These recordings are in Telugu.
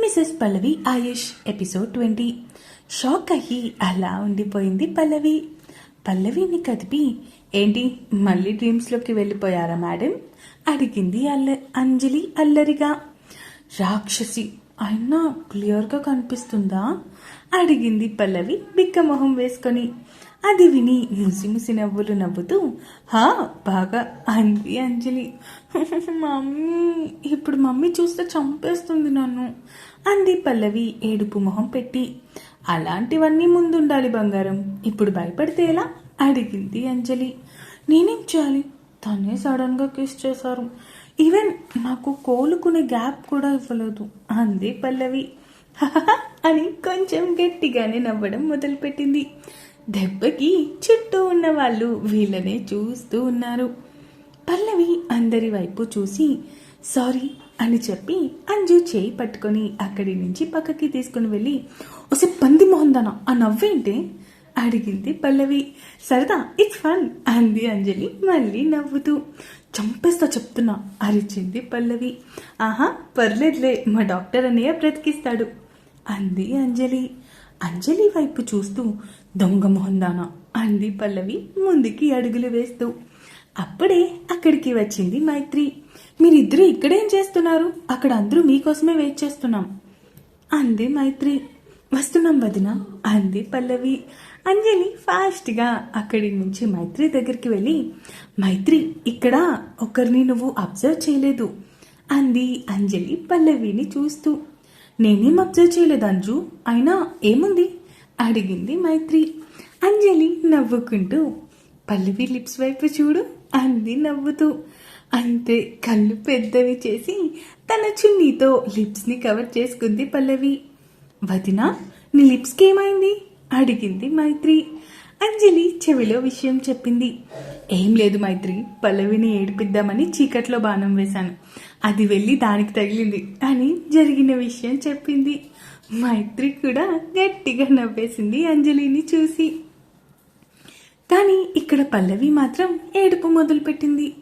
Mrs Pallavi Ayush episode twenty. Shock అయ్యి అలా ఉండిపోయింది పల్లవి. పల్లవిని కదిపి ఏంటి మళ్ళీ డ్రీమ్స్లోకి వెళ్ళిపోయారా మేడం అడిగింది అల్ల అంజలి అల్లరిగా. రాక్షసి అయినా క్లియర్గా కనిపిస్తుందా? అడిగింది పల్లవి బిక్క మొహం వేసుకొని. అది విని ముసిముసి నవ్వులు నవ్వుతూ హా బాగా అంది అంజలి. మమ్మీ ఇప్పుడు మమ్మీ చూస్తే చంపేస్తుంది నన్ను అంది పల్లవి ఏడుపు మొహం పెట్టి. అలాంటివన్నీ ముందుండాలి బంగారం. ఇప్పుడు భయపడితే ఎలా? అడిగింది అంజలి. నేనేం చేయాలి? తనే సడన్గా కిస్ చేశారు. ఈవెన్ నాకు కోలుకునే గ్యాప్ కూడా ఇవ్వలేదు అంది పల్లవి. అని కొంచెం గట్టిగానే నవ్వడం మొదలుపెట్టింది. దెబ్బకి చుట్టూ ఉన్న వాళ్ళు వీళ్ళనే చూస్తూ ఉన్నారు. పల్లవి అందరి వైపు చూసి సారీ అని చెప్పి అంజు చేయి పట్టుకొని అక్కడి నుంచి పక్కకి తీసుకుని వెళ్ళి ఒసే పంది మొహందన? ఆ నవ్వేంటే? అడిగింది పల్లవి. సరదా ఇట్స్ ఫన్ అంది అంజలి మళ్ళీ నవ్వుతూ. చంపేస్తా చెప్తున్నా అరిచింది పల్లవి. ఆహా పర్లేదులే మా డాక్టర్ అన్నయ్య బ్రతికిస్తాడు అంది అంజలి. అంజలి వైపు చూస్తూ దొంగ మొహందానా? అంది పల్లవి ముందుకి అడుగులు వేస్తూ. అప్పుడే అక్కడికి వచ్చింది మైత్రి. మీరిద్దరూ ఇక్కడేం చేస్తున్నారు? అక్కడ అందరూ మీకోసమే వెయిట్ చేస్తున్నాం. అంది మైత్రి. వస్తున్నాం వదిన అంది పల్లవి. అంజలి ఫాస్ట్గా అక్కడి నుంచి మైత్రి దగ్గరికి వెళ్ళి మైత్రి ఇక్కడ ఒకరిని నువ్వు అబ్జర్వ్ చేయలేదు. అంది అంజలి పల్లవిని చూస్తూ. నేనేం అబ్జర్వ్ చేయలేదు అంజు అయినా ఏముంది? అడిగింది మైత్రి. అంజలి నవ్వుకుంటూ పల్లవి లిప్స్ వైపు చూడు అంది నవ్వుతూ. అంతే కళ్ళు పెద్దవి చేసి తన చున్నీతో లిప్స్ని కవర్ చేసుకుంది పల్లవి. వదినా నీ లిప్స్కి ఏమైంది అడిగింది మైత్రి. అంజలి చెవిలో విషయం చెప్పింది. ఏం లేదు మైత్రి పల్లవిని ఏడిపిద్దామని చీకట్లో బాణం వేశాను. అది వెళ్ళి దానికి తగిలింది అని జరిగిన విషయం చెప్పింది. మైత్రి కూడా గట్టిగా నవ్వేసింది అంజలిని చూసి. కానీ ఇక్కడ పల్లవి మాత్రం ఏడుపు మొదలుపెట్టింది.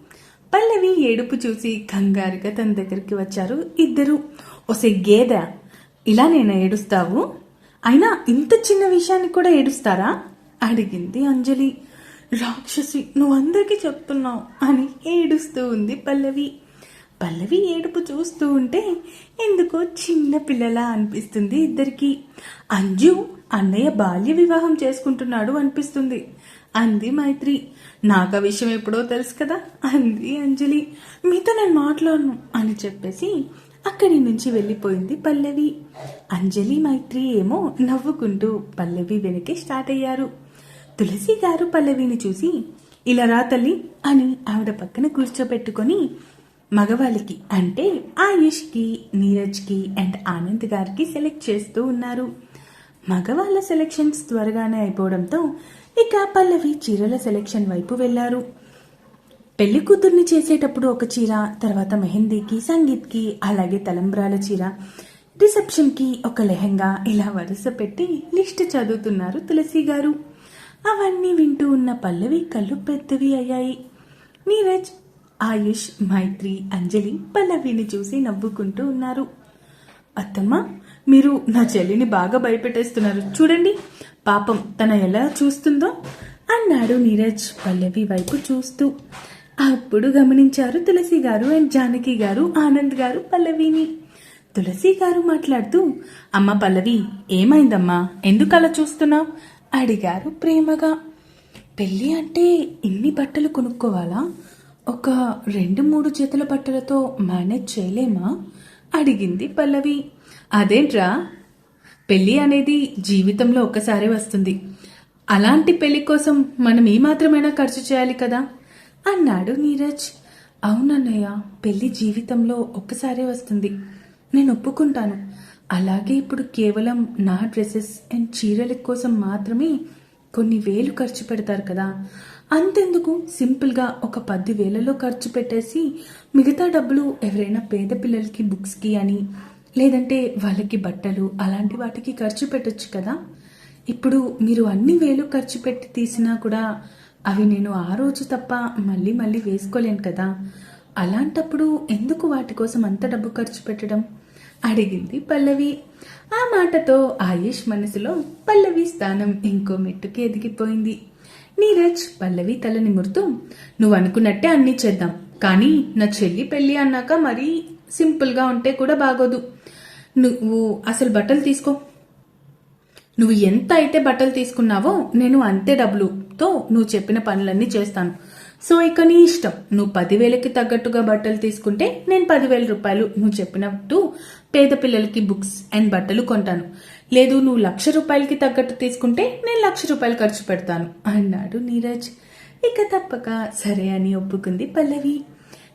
పల్లవి ఏడుపు చూసి కంగారుగా తన దగ్గరికి వచ్చారు ఇద్దరు. ఒసే గేద ఇలా నేను ఏడుస్తావు? అయినా ఇంత చిన్న విషయానికి కూడా ఏడుస్తారా? అడిగింది అంజలి. రాక్షసి నువ్వందరికీ చెప్తున్నావు అని ఏడుస్తూ ఉంది పల్లవి. పల్లవి ఏడుపు చూస్తూ ఉంటే ఎందుకో చిన్న పిల్లలా అనిపిస్తుంది ఇద్దరికి. అంజు అన్నయ్య బాల్య వివాహం చేసుకుంటున్నాడు అనిపిస్తుంది. అంది మైత్రి. నాకు ఆ విషయం ఎప్పుడో తెలుసు కదా అంది అంజలి. మీతో నేను మాట్లాడను అని చెప్పేసి అక్కడి నుంచి వెళ్ళిపోయింది పల్లవి. అంజలి మైత్రి ఏమో నవ్వుకుంటూ పల్లవి వెనకే స్టార్ట్ అయ్యారు. తులసి గారు పల్లవిని చూసి ఇలా రా తల్లి అని ఆవిడ పక్కన కూర్చోబెట్టుకొని మగవాళ్ళకి అంటే ఆయుష్కి నీరజ్కి అండ్ ఆనంద్ గారికి సెలెక్ట్ చేస్తూ ఉన్నారు. మగవాళ్ళ సెలెక్షన్స్ త్వరగానే అయిపోవడంతో ఇక పల్లవి చీరల సెలెక్షన్ వైపు వెళ్ళారు. పెళ్ళి కూతుర్ని చేసేటప్పుడు ఒక చీర తర్వాత మెహందీకి సంగీత్కి అలాగే తలంబ్రాల చీర. రిసెప్షన్కి ఒక లెహంగా ఇలా వరుస పెట్టి లిస్ట్ చదువుతున్నారు తులసి గారు. అవన్నీ వింటూ ఉన్న పల్లవి కళ్ళు పెద్దవి అయ్యాయి. నీరజ్ ఆయుష్ మైత్రి అంజలి పల్లవిని చూసి నవ్వుకుంటూ ఉన్నారు. అత్తమ్మ మీరు నా చెల్లిని బాగా భయపెట్టేస్తున్నారు. చూడండి పాపం తన ఎలా చూస్తుందో అన్నాడు నీరజ్ పల్లవి వైపు చూస్తూ. అప్పుడు గమనించారు తులసి గారు అండ్ జానకి గారు ఆనంద్ గారు పల్లవిని. తులసి గారు మాట్లాడుతూ అమ్మ పల్లవి ఏమైందమ్మా? ఎందుకు అలా చూస్తున్నావు? అడిగారు ప్రేమగా. పెళ్ళి అంటే ఇన్ని బట్టలు కొనుక్కోవాలా? ఒక రెండు మూడు జతల బట్టలతో మేనేజ్ చేయలేమా? అడిగింది పల్లవి. అదేంట్రా? పెళ్ళి అనేది జీవితంలో ఒక్కసారే వస్తుంది. అలాంటి పెళ్ళి కోసం మనం ఏమాత్రమైనా మాత్రమైనా ఖర్చు చేయాలి కదా? అన్నాడు నీరజ్. అవునన్నయ్య పెళ్ళి జీవితంలో ఒక్కసారే వస్తుంది. నేను ఒప్పుకుంటాను. అలాగే ఇప్పుడు కేవలం నా డ్రెస్సెస్ అండ్ చీరల కోసం మాత్రమే కొన్ని వేలు ఖర్చు పెడతారు కదా. అంతెందుకు సింపుల్గా ఒక పది వేలలో ఖర్చు పెట్టేసి మిగతా డబ్బులు ఎవరైనా పేద పిల్లలకి బుక్స్కి అని లేదంటే వాళ్ళకి బట్టలు అలాంటి వాటికి ఖర్చు పెట్టచ్చు కదా. ఇప్పుడు మీరు అన్ని వేలు ఖర్చు పెట్టి తీసినా కూడా అవి నేను ఆ రోజు తప్ప మళ్ళీ మళ్ళీ వేసుకోలేను కదా. అలాంటప్పుడు ఎందుకు వాటి కోసం అంత డబ్బు ఖర్చు పెట్టడం? అడిగింది పల్లవి. ఆ మాటతో ఆయుష్ మనసులో పల్లవి స్థానం ఇంకో మెట్టుకి ఎదిగిపోయింది. నీరజ్ పల్లవి తల నిమురుతూ నువ్వు అనుకున్నట్టే అన్నీ చేద్దాం. కానీ నా చెల్లి పెళ్ళి అన్నాక మరీ సింపుల్గా ఉంటే కూడా బాగోదు. నువ్వు అసలు బట్టలు తీసుకో. నువ్వు ఎంత అయితే బట్టలు తీసుకున్నావో నేను అంతే డబ్బులుతో నువ్వు చెప్పిన పనులన్నీ చేస్తాను. సో ఇక నీ ఇష్టం. నువ్వు పదివేలకి తగ్గట్టుగా బట్టలు తీసుకుంటే నేను పదివేల రూపాయలు నువ్వు చెప్పినట్టు పేద పిల్లలకి బుక్స్ అండ్ బట్టలు కొంటాను. లేదు నువ్వు లక్ష రూపాయలకి తగ్గట్టు తీసుకుంటే నేను లక్ష రూపాయలు ఖర్చు పెడతాను అన్నాడు నీరజ్. ఇక తప్పక సరే అని ఒప్పుకుంది పల్లవి.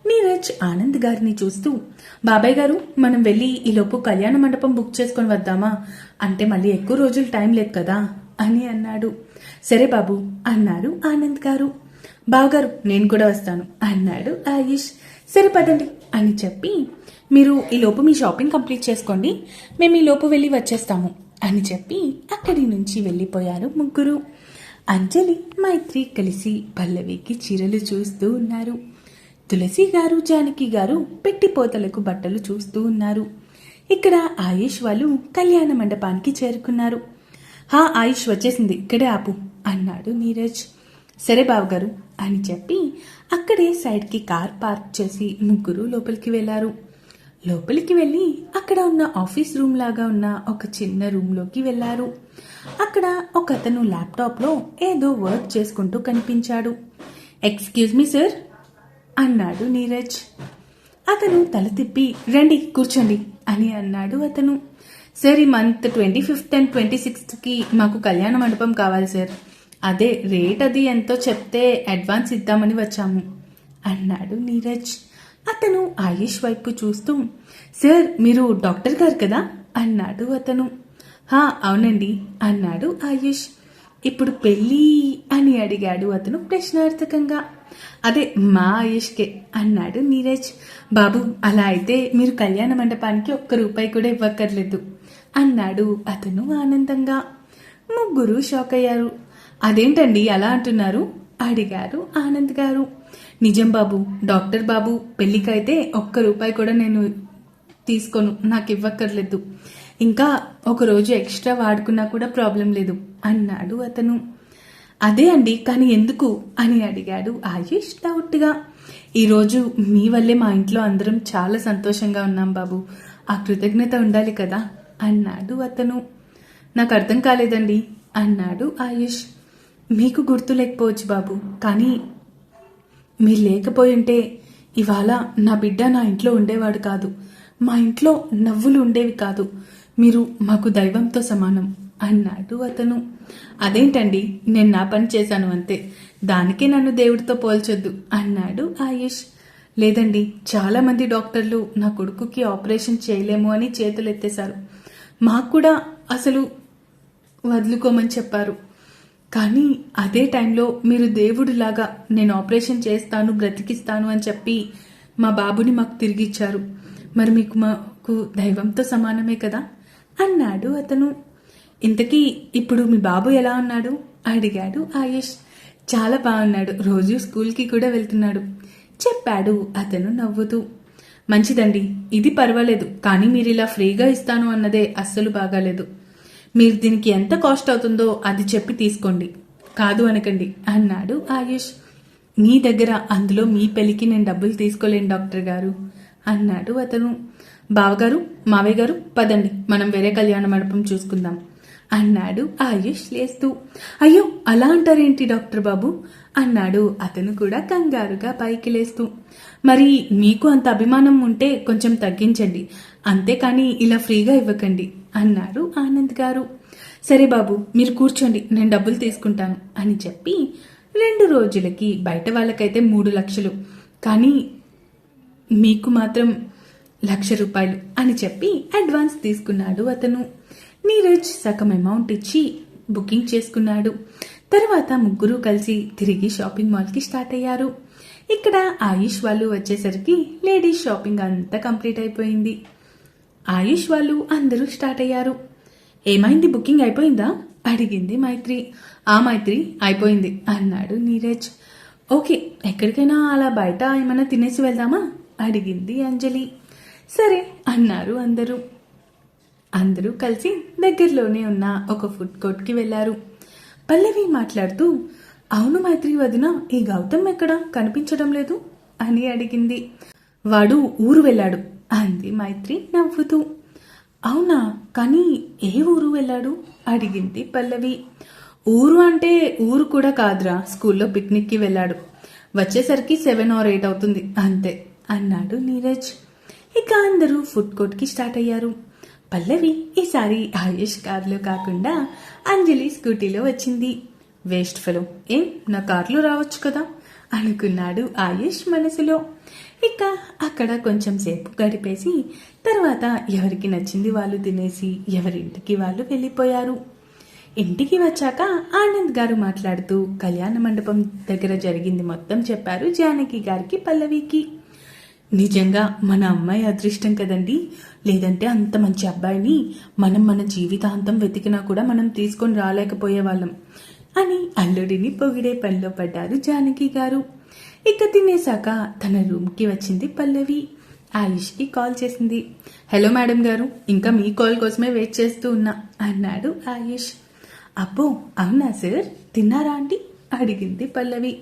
నీరజ్ ఆనంద్ గారిని చూస్తూ బాబాయ్ గారు మనం వెళ్ళి ఈలోపు కళ్యాణ మండపం బుక్ చేసుకొని వద్దామా? అంటే మళ్ళీ ఎక్కువ రోజులు టైం లేదు కదా? అని అన్నాడు. సరే బాబు అన్నారు ఆనంద్ గారు. బావగారు నేను కూడా వస్తాను అన్నాడు ఆయుష్. సరే పదండి అని చెప్పి మీరు ఈలోపు మీ షాపింగ్ కంప్లీట్ చేసుకోండి. మేము ఈ లోపు వెళ్ళి వచ్చేస్తాము అని చెప్పి అక్కడి నుంచి వెళ్ళిపోయారు ముగ్గురు. అంజలి మైత్రి కలిసి పల్లవికి చీరలు చూస్తూ ఉన్నారు. తులసి గారు జానకి గారు పెట్టిపోతలకు బట్టలు చూస్తూ ఉన్నారు. ఇక్కడ ఆయుష్ వాళ్ళు కళ్యాణ మండపానికి చేరుకున్నారు. హా ఆయుష్ వచ్చేసింది ఇక్కడే ఆపు అన్నాడు నీరజ్. సరే బావగారు అని చెప్పి అక్కడే సైడ్కి కార్ పార్క్ చేసి ముగ్గురు లోపలికి వెళ్ళారు. లోపలికి వెళ్ళి అక్కడ ఉన్న ఆఫీస్ రూమ్ లాగా ఉన్న ఒక చిన్న రూమ్లోకి వెళ్ళారు. అక్కడ ఒక అతను ల్యాప్టాప్లో ఏదో వర్క్ చేసుకుంటూ కనిపించాడు. ఎక్స్క్యూజ్ మీ సార్ అన్నాడు నీరజ్. అతను తల తిప్పి రండి కూర్చోండి అని అన్నాడు అతను. సార్ ఈ month twenty fifth and twenty సిక్స్త్కి మాకు కళ్యాణ మండపం కావాలి సార్. అదే రేట్ అది ఎంతో చెప్తే అడ్వాన్స్ ఇద్దామని వచ్చాము అన్నాడు నీరజ్. అతను ఆయుష్ వైపు చూస్తూ సార్ మీరు డాక్టర్ గారు కదా? అన్నాడు అతను. హా అవునండి అన్నాడు ఆయుష్. ఇప్పుడు పెళ్ళి అని అడిగాడు అతను ప్రశ్నార్థకంగా. అదే మా ఆయుష్కే అన్నాడు నీరజ్. బాబు అలా అయితే మీరు కళ్యాణ మండపానికి ఒక్క రూపాయి కూడా ఇవ్వక్కర్లేదు అన్నాడు అతను ఆనందంగా. ముగ్గురు షాక్ అయ్యారు అదేంటండి అలా అంటున్నారు? అడిగారు ఆనంద్ గారు. నిజం బాబు డాక్టర్ బాబు పెళ్ళికైతే ఒక్క రూపాయి కూడా నేను తీసుకోను నాకు ఇవ్వక్కర్లేదు ఇంకా ఒక రోజు ఎక్స్ట్రా వాడుకున్నా కూడా ప్రాబ్లం లేదు అన్నాడు అతను. అదే అండి కానీ ఎందుకు? అని అడిగాడు ఆయుష్ డౌట్గా. ఈరోజు మీ వల్లే మా ఇంట్లో అందరం చాలా సంతోషంగా ఉన్నాం బాబు ఆ కృతజ్ఞత ఉండాలి కదా అన్నాడు అతను. నాకు అర్థం కాలేదండి అన్నాడు ఆయుష్. మీకు గుర్తు లేకపోవచ్చు బాబు కానీ మీరు లేకపోయుంటే ఇవాళ నా బిడ్డ నా ఇంట్లో ఉండేవాడు కాదు. మా ఇంట్లో నవ్వులు ఉండేవి కాదు. మీరు మాకు దైవంతో సమానం అన్నాడు అతను. అదేంటండి నేను నా పని చేశాను అంతే. దానికే నన్ను దేవుడితో పోల్చొద్దు అన్నాడు ఆయుష్. లేదండి చాలామంది డాక్టర్లు నా కొడుకుకి ఆపరేషన్ చేయలేము అని చేతులు ఎత్తేశారు మాకు కూడా అసలు వదులుకోమని చెప్పారు. కానీ అదే టైంలో మీరు దేవుడిలాగా నేను ఆపరేషన్ చేస్తాను బ్రతికిస్తాను అని చెప్పి మా బాబుని మాకు తిరిగిచ్చారు మరి మీకు మాకు దైవంతో సమానమే కదా? అన్నాడు అతను. ఇంతకీ ఇప్పుడు మీ బాబు ఎలా ఉన్నాడు? అడిగాడు ఆయుష్. చాలా బాగున్నాడు. రోజు స్కూల్కి కూడా వెళ్తున్నాడు. చెప్పాడు అతను నవ్వుతూ. మంచిదండి. ఇది పర్వాలేదు. కానీ మీరు ఇలా ఫ్రీగా ఇస్తాను అన్నదే అస్సలు బాగాలేదు. మీరు దీనికి ఎంత కాస్ట్ అవుతుందో అది చెప్పి తీసుకోండి. కాదు అనకండి అన్నాడు ఆయుష్. మీ దగ్గర అందులో మీ పెళ్ళికి నేను డబ్బులు తీసుకోలేను డాక్టర్ గారు అన్నాడు అతను. బావగారు మావయ్య గారు పదండి మనం వేరే కళ్యాణ మండపం చూసుకుందాం అన్నాడు ఆయుష్ లేస్తూ. అయ్యో అలా అంటారేంటి డాక్టర్ బాబు? అన్నాడు అతను కూడా కంగారుగా పైకి లేస్తూ. మరి మీకు అంత అభిమానం ఉంటే కొంచెం తగ్గించండి అంతేకాని ఇలా ఫ్రీగా ఇవ్వకండి. అన్నారు ఆనంద్ గారు. సరే బాబు మీరు కూర్చోండి నేను డబ్బులు తీసుకుంటాను అని చెప్పి రెండు రోజులకి బయట వాళ్ళకైతే మూడు లక్షలు. కానీ మీకు మాత్రం లక్ష రూపాయలు అని చెప్పి అడ్వాన్స్ తీసుకున్నాడు అతను. నీరజ్ సగం అమౌంట్ ఇచ్చి బుకింగ్ చేసుకున్నాడు. తర్వాత ముగ్గురు కలిసి తిరిగి షాపింగ్ మాల్కి స్టార్ట్ అయ్యారు. ఇక్కడ ఆయుష్ వాళ్ళు వచ్చేసరికి లేడీస్ షాపింగ్ అంతా కంప్లీట్ అయిపోయింది. ఆయుష్ వాళ్ళు అందరూ స్టార్ట్ అయ్యారు. ఏమైంది? బుకింగ్ అయిపోయిందా? అడిగింది మైత్రి. ఆ మైత్రి అయిపోయింది అన్నాడు నీరజ్. ఓకే ఎక్కడికైనా అలా బయట ఏమైనా తినేసి వెళ్దామా? అడిగింది అంజలి. సరే అన్నారు అందరూ. అందరూ కలిసి దగ్గరలోనే ఉన్న ఒక ఫుడ్ కోర్ట్కి వెళ్ళారు పల్లవి మాట్లాడుతూ అవును మైత్రి వదిన ఈ గౌతమ్ ఎక్కడ? కనిపించడం లేదు? అని అడిగింది. వాడు ఊరు వెళ్ళాడు. అంది మైత్రి నవ్వుతూ. అవునా కానీ ఏ ఊరు వెళ్ళాడు? అడిగింది పల్లవి. ఊరు అంటే ఊరు కూడా కాదురా స్కూల్లో పిక్నిక్కి వెళ్ళాడు. వచ్చేసరికి సెవెన్ ఆర్ ఎయిట్ అవుతుంది అంతే అన్నాడు నీరజ్. ఇక అందరూ ఫుడ్ కోర్ట్కి స్టార్ట్ అయ్యారు. పల్లవి ఈసారి ఆయుష్ కార్లో కాకుండా అంజలి స్కూటీలో వచ్చింది. వేస్ట్ ఫెలో ఏం నా కార్లో రావచ్చు కదా? అనుకున్నాడు ఆయుష్ మనసులో. ఇక అక్కడ కొంచెం సేపు గడిపేసి తర్వాత ఎవరికి నచ్చింది వాళ్ళు తినేసి ఎవరింటికి వాళ్ళు వెళ్ళిపోయారు. ఇంటికి వచ్చాక ఆనంద్ గారు మాట్లాడుతూ కళ్యాణ మండపం దగ్గర జరిగింది మొత్తం చెప్పారు జానకి గారికి పల్లవికి. నిజంగా మన అమ్మాయి అదృష్టం కదండి. లేదంటే అంత మంచి అబ్బాయిని మనం మన జీవితాంతం వెతికినా కూడా మనం తీసుకొని రాలేకపోయే వాళ్ళం అని అల్లుడిని పొగిడే పనిలో పడ్డారు జానకి గారు. ఇక తినేశాక తన రూమ్కి వచ్చింది పల్లవి. ఆయుష్కి కాల్ చేసింది. హలో మేడం గారు ఇంకా మీ కాల్ కోసమే వెయిట్ చేస్తూ ఉన్నా అన్నాడు ఆయుష్. అబ్బో అవునా సార్? తిన్నారా అండి? అడిగింది పల్లవి.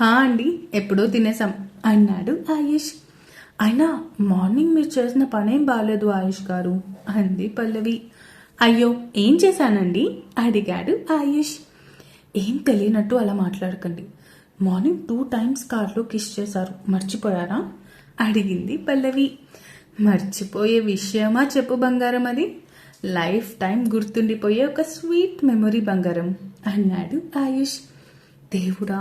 హా అండి ఎప్పుడో తినేసాం అన్నాడు ఆయుష్. అయినా మార్నింగ్ మీరు చేసిన పనేం బాగాలేదు ఆయుష్ గారు అంది పల్లవి. అయ్యో ఏం చేశానండి? అడిగాడు ఆయుష్. ఏం తెలియనట్టు అలా మాట్లాడకండి. మార్నింగ్ టూ టైమ్స్ కార్లో కిష్ చేశారు. మర్చిపోయారా? అడిగింది పల్లవి. మర్చిపోయే విషయమా చెప్పు బంగారం అది? లైఫ్ టైం గుర్తుండిపోయే ఒక స్వీట్ మెమొరీ బంగారం అన్నాడు ఆయుష్. దేవుడా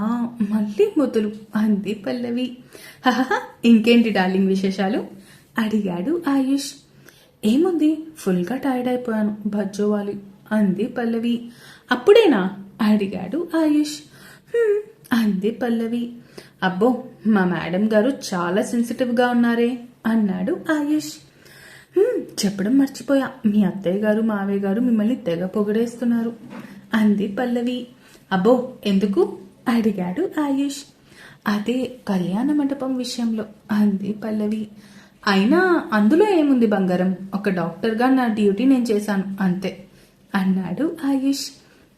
మళ్ళీ మొదలు అంది పల్లవి. హహ ఇంకేంటి డార్లింగ్ విశేషాలు? అడిగాడు ఆయుష్. ఏముంది ఫుల్గా టైర్డ్ అయిపోయాను బజ్జోవాలి అంది పల్లవి. అప్పుడేనా? అడిగాడు ఆయుష్. అంది పల్లవి. అబ్బో మా మేడం గారు చాలా సెన్సిటివ్గా ఉన్నారే అన్నాడు ఆయుష్. చెప్పడం మర్చిపోయా. మీ అత్తయ్య గారు మావయ్య గారు మిమ్మల్ని తెగ పొగిడేస్తున్నారు అంది పల్లవి. అబ్బో ఎందుకు? అడిగాడు ఆయుష్. అదే కళ్యాణ మండపం విషయంలో అంది పల్లవి. అయినా అందులో ఏముంది బంగారం? ఒక డాక్టర్గా నా డ్యూటీ నేను చేశాను అంతే అన్నాడు ఆయుష్.